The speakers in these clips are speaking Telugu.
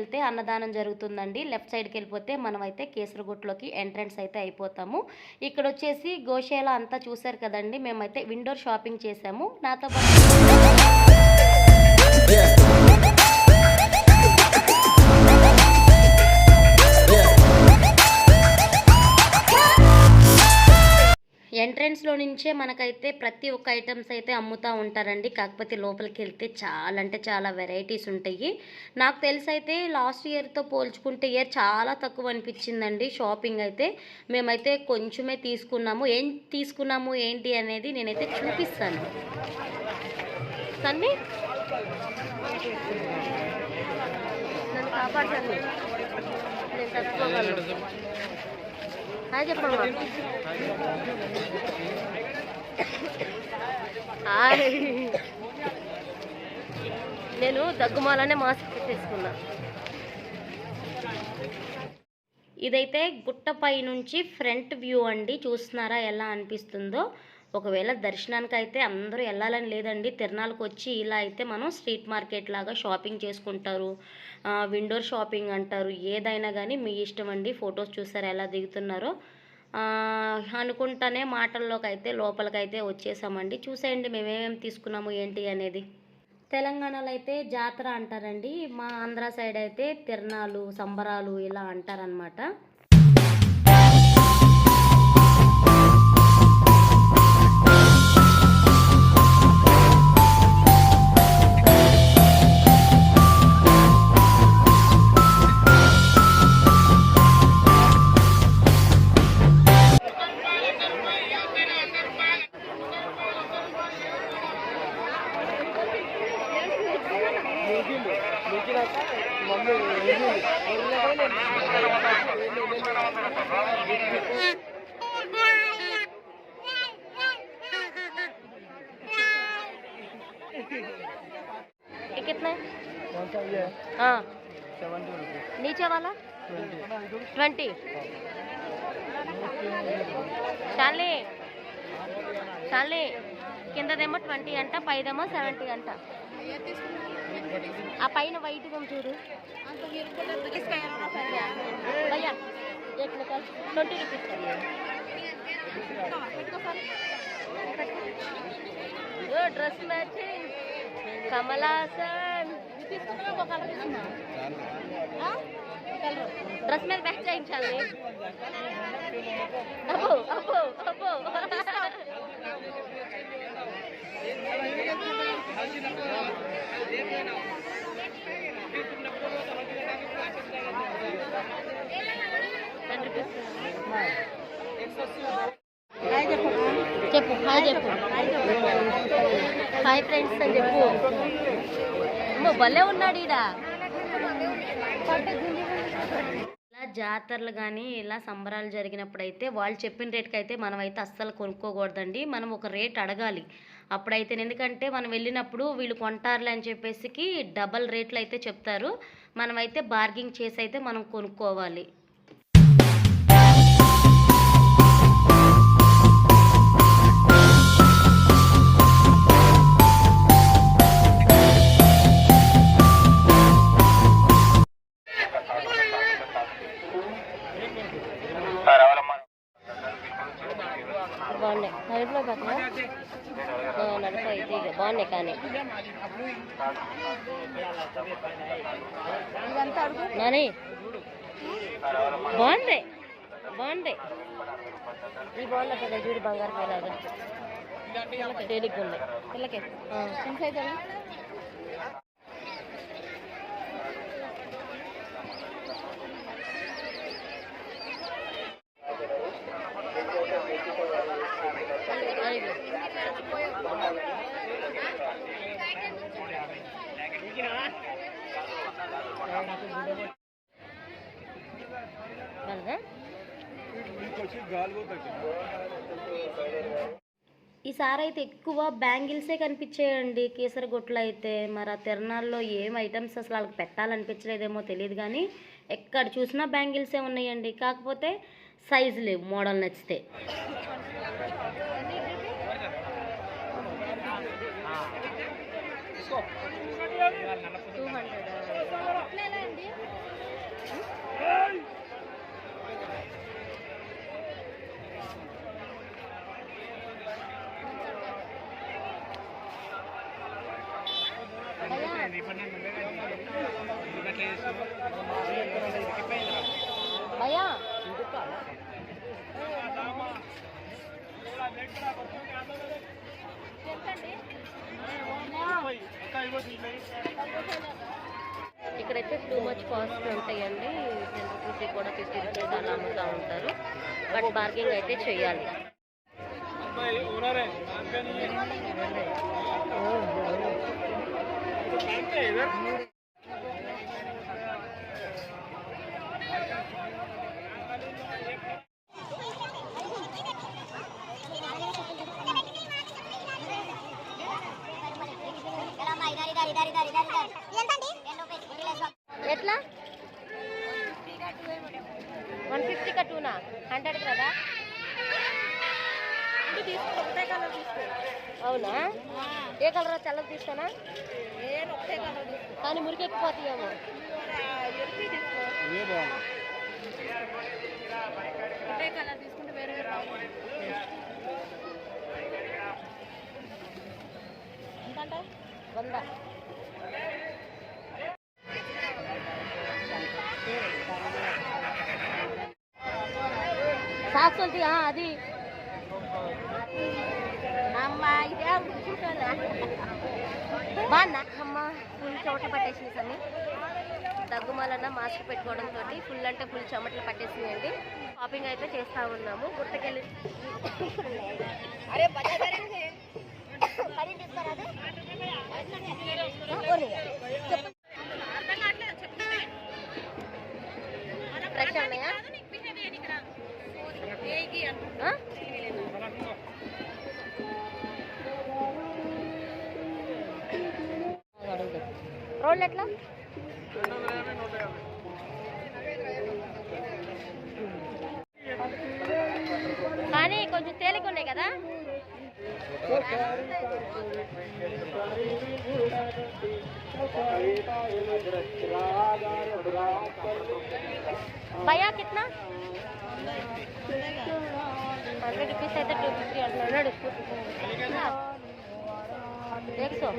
వెళ్తే అన్నదానం జరుగుతుందండి. లెఫ్ట్ సైడ్కి వెళ్ళిపోతే మనమైతే కేసరగుట్లోకి ఎంట్రన్స్ అయితే అయిపోతాము. ఇక్కడ వచ్చేసి గోశాల అంతా చూశారు కదండి. మేమైతే విండోర్ షాపింగ్ చేసాము నాతో పాటు ఎంట్రన్స్లో నుంచే మనకైతే ప్రతి ఒక్క ఐటమ్స్ అయితే అమ్ముతూ ఉంటారండి. కాకపోతే లోపలికి వెళ్తే చాలా అంటే చాలా వెరైటీస్ ఉంటాయి. నాకు తెలిసి అయితే లాస్ట్ ఇయర్తో పోల్చుకుంటే ఇయర్ చాలా తక్కువ అనిపించిందండి షాపింగ్ అయితే. మేమైతే కొంచెమే తీసుకున్నాము. ఏం తీసుకున్నాము ఏంటి అనేది నేనైతే చూపిస్తాను. సన్నీ నన్ను కాపాడు నేను హాయ్ చెప్పమ్మా హాయ్. నేను దగ్గుమాలనే మాస్క్ తీసుకున్నా ఇదైతే గుట్టపై నుంచి ఫ్రంట్ వ్యూ అండి. చూస్తున్నారా ఎలా అనిపిస్తుందో? ఒకవేళ దర్శనానికి అయితే అందరూ వెళ్ళాలని లేదండి. తిరణాలకు వచ్చి ఇలా అయితే మనం స్ట్రీట్ మార్కెట్ లాగా షాపింగ్ చేసుకుంటారు. విండోర్ షాపింగ్ అంటారు. ఏదైనా కానీ మీ ఇష్టం అండి. ఫొటోస్ చూసారు ఎలా దిగుతున్నారో. అనుకుంటానే మాటల్లోకి అయితే లోపలికైతే వచ్చేసామండి. చూసేయండి మేమేమేమి తీసుకున్నాము ఏంటి అనేది. తెలంగాణలో అయితే జాతర అంటారండి. మా ఆంధ్ర సైడ్ అయితే తిరణాలు సంబరాలు ఇలా అంటారనమాట कितना है कौन सा ये है हाँ सेवेंटी रुपीज़ नीचे वाला ट्वेंटी ट्वेंटी చాలే చాలే కిందదేమో ట్వంటీ అంట పైదేమో సెవెంటీ అంట ఆ పైన వైట్ గమ్ చూడు భయ్యా एक निकाल ट्वेंटी रुपीज़ का డ్రెస్ మ్యాచింగ్ కమలాసన్ డ్రెస్ మీద బ్యాక్ చేయించాలి అబ్బో అబ్బో అబ్బో టెన్ రూపీస్ చెప్పు హాయ్ చెప్పు హాయ్ ఫ్రెండ్స్ అని చెప్పు. అమ్మో భలే ఉన్నాడు ఈడ. ఇలా జాతరలు కానీ ఇలా సంబరాలు జరిగినప్పుడు అయితే వాళ్ళు చెప్పిన రేట్కి అయితే మనం అయితే అస్సలు కొనుక్కోకూడదండి. మనం ఒక రేట్ అడగాలి. అప్పుడైతే ఎందుకంటే మనం వెళ్ళినప్పుడు వీళ్ళు కొంటారులే అని చెప్పేసి డబల్ రేట్లు అయితే చెప్తారు. మనమైతే బార్గింగ్ చేసి అయితే మనం కొనుక్కోవాలి. బాగున్నాయి. సైడ్లో పెట్టినా నడక అయితే ఇక. బాగున్నాయి కానీ. నాని? బాగుంది బాగుంది ఈ బాగున్నా కదా చూడు బంగారు పోలాగా తేలిగ్గా ఉన్నాయి పిల్లకి అయితే కదా ఈసారి అయితే ఎక్కువ బ్యాంగిల్సే కనిపించాయండి కేసరగొట్లు అయితే. మరి ఆ తిరణాల్లో ఏం ఐటమ్స్ అసలు వాళ్ళకి పెట్టాలనిపించలేదేమో తెలియదు కానీ ఎక్కడ చూసినా బ్యాంగిల్సే ఉన్నాయండి. కాకపోతే సైజు లేవు మోడల్ నచ్చితే. టూ హండ్రెడ్ భయ్యా ఇక్కడైతే టూ మచ్ కాస్ట్ ఉంటాయండి. టెన్ రూపీస్ కూడా ఫిఫ్టీ రూపీస్ అలా అమ్ముతూ ఉంటారు. బట్ బార్గింగ్ అయితే చేయాలి. ఎట్లా? వన్ ఫిఫ్టీ కట్టునా హండ్రెడ్ కదా? అవునా? ఏ కలర్ తెల్లది తీస్తానా? కానీ మురికెక్కిపోతాయేమో వంద. సాక్షి అది. అమ్మా ఇదే బాగున్నా అమ్మ ఫుల్ చెమట పట్టేసింది సన్ని. దగ్గుమాలన్న మాస్క్ పెట్టుకోవడంతో ఫుల్ అంటే ఫుల్ చెమటలు పట్టేసిందండి. షాపింగ్ అయితే చేస్తా ఉన్నాము. గుర్తకెళ్ళి ఫ్రెష్ ఉన్నాయా? రోళ్ళు ఎట్లా? కానీ కొంచెం తేలిక ఉన్నాయి కదా? భయా కిట్నా హండ్రెడ్ రూపీస్ అయితే టూ ఫిఫ్టీ అంటున్నాడు. એકસો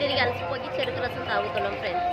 తిరిగి తిరిగి అలసిపోయి చెరుకు రసం తాగుతున్నాం ఫ్రెండ్స్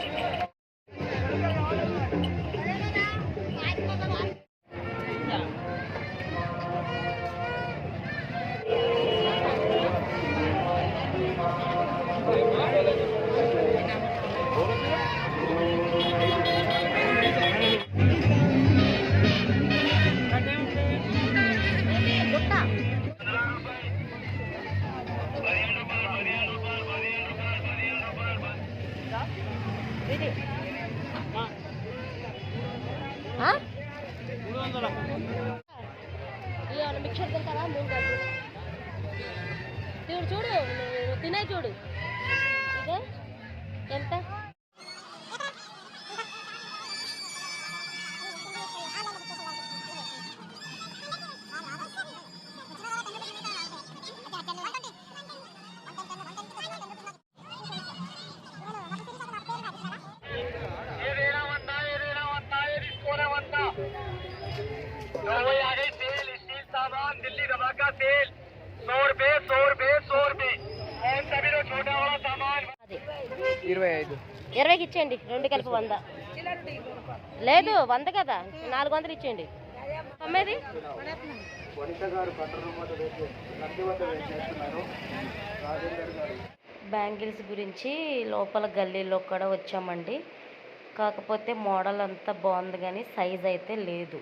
ఇరవైకి ఇచ్చేయండి రెండు కలిపి వంద. లేదు వంద కదా నాలుగు వందలు ఇచ్చేయండి. తొమ్మిది గారు. బ్యాంగిల్స్ గురించి లోపల గల్లీలో కూడా వచ్చామండి. కాకపోతే మోడల్ అంతా బాగుంది కానీ సైజ్ అయితే లేదు.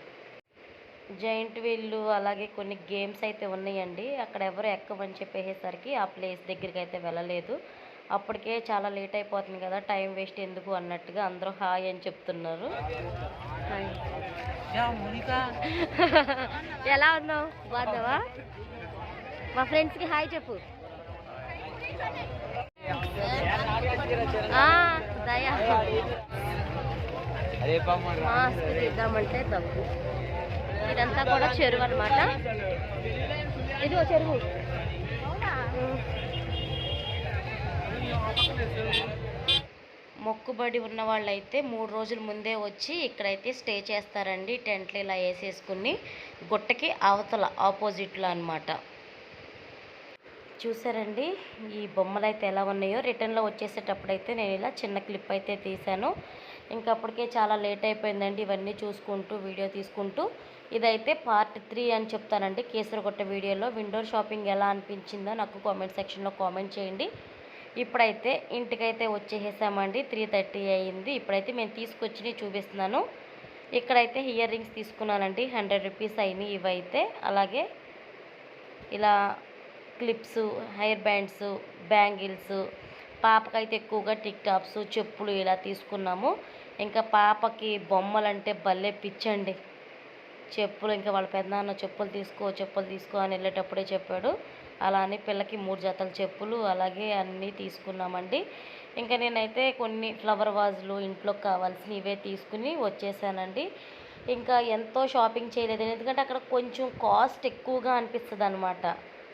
జైంట్ వీళ్ళు అలాగే కొన్ని గేమ్స్ అయితే ఉన్నాయండి. అక్కడ ఎవరు ఎక్కమని చెప్పేసరికి ఆ ప్లేస్ దగ్గరికి అయితే వెళ్ళలేదు. అప్పటికే చాలా లేట్ అయిపోతుంది కదా టైం వేస్ట్ ఎందుకు అన్నట్టుగా అందరూ హాయ్ అని చెప్తున్నారు. ఎలా ఉన్నావు? బాగున్నావా? మా ఫ్రెండ్స్కి హాయ్ చెప్పు. ఆ, దయా. మాస్క్ తీద్దామంటే తప్పు. ఇదంతా కూడా చెరువు అనమాట ఇది చెరువు. మొక్కుబడి ఉన్న వాళ్ళైతే మూడు రోజుల ముందే వచ్చి ఇక్కడైతే స్టే చేస్తారండి. టెంట్లు ఇలా వేసేసుకుని గుట్టకి అవతల ఆపోజిట్లో అనమాట చూసారండి ఈ బొమ్మలు అయితే ఎలా ఉన్నాయో. రిటర్న్లో వచ్చేసేటప్పుడు అయితే నేను ఇలా చిన్న క్లిప్ అయితే తీశాను. ఇంకా అప్పటికే చాలా లేట్ అయిపోయిందండి ఇవన్నీ చూసుకుంటూ వీడియో తీసుకుంటూ. ఇదైతే పార్ట్ త్రీ అని చెప్తానండి కేసరగొట్ట వీడియోలో. విండోర్ షాపింగ్ ఎలా అనిపించిందో నాకు కామెంట్ సెక్షన్లో కామెంట్ చేయండి. ఇప్పుడైతే ఇంటికైతే వచ్చేసేసామండి. త్రీ థర్టీ అయ్యింది ఇప్పుడైతే మేము తీసుకొచ్చి చూపిస్తున్నాను. ఇక్కడైతే ఇయర్ రింగ్స్ తీసుకున్నానండి. హండ్రెడ్ రూపీస్ అయినాయి ఇవైతే. అలాగే ఇలా క్లిప్స్ హెయిర్ బ్యాండ్స్ బ్యాంగిల్స్ పాపకైతే ఎక్కువగా టిక్ టాప్స్ చెప్పులు ఇలా తీసుకున్నాము. ఇంకా పాపకి బొమ్మలు అంటే భలే పిచ్చండి. చెప్పులు ఇంకా వాళ్ళ పెద్దనాన్న చెప్పులు తీసుకో చెప్పులు తీసుకో అని వెళ్ళేటప్పుడే చెప్పాడు. అలా అని పిల్లకి మూడు జతల చెప్పులు అలాగే అన్నీ తీసుకున్నామండి. ఇంకా నేనైతే కొన్ని ఫ్లవర్ వాజులు ఇంట్లో కావాల్సినవి ఇవే తీసుకుని వచ్చేసానండి. ఇంకా ఎంతో షాపింగ్ చేయలేదు. ఎందుకంటే అక్కడ కొంచెం కాస్ట్ ఎక్కువగా అనిపిస్తుంది అనమాట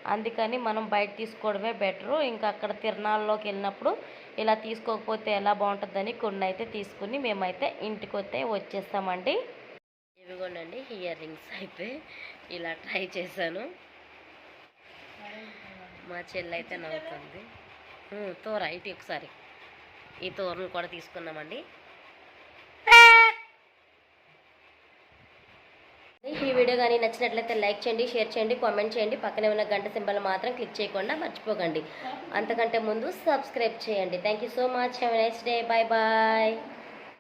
అందుకని మనం బయట తీసుకోవడమే బెటరు. ఇంకా అక్కడ తిరణాల్లోకి వెళ్ళినప్పుడు ఇలా తీసుకోకపోతే ఎలా బాగుంటుందని కొన్ని అయితే తీసుకుని మేమైతే ఇంటికి వస్తే వచ్చేస్తామండి. ఇవిగోనండి ఇయర్ రింగ్స్ అయితే ఇలా ట్రై చేశాను. మా చెల్లి అయితే నవ్వుతుంది. తోర ఇటు ఒకసారి. ఈ తోరను కూడా తీసుకున్నామండి. ఈ వీడియో కానీ నచ్చినట్లయితే లైక్ చేయండి షేర్ చేయండి కామెంట్ చేయండి. పక్కనే ఉన్న గంట సింబల్ మాత్రం క్లిక్ చేయకుండా మర్చిపోకండి. అంతకంటే ముందు సబ్స్క్రైబ్ చేయండి. Thank you so much. Have next day bye bye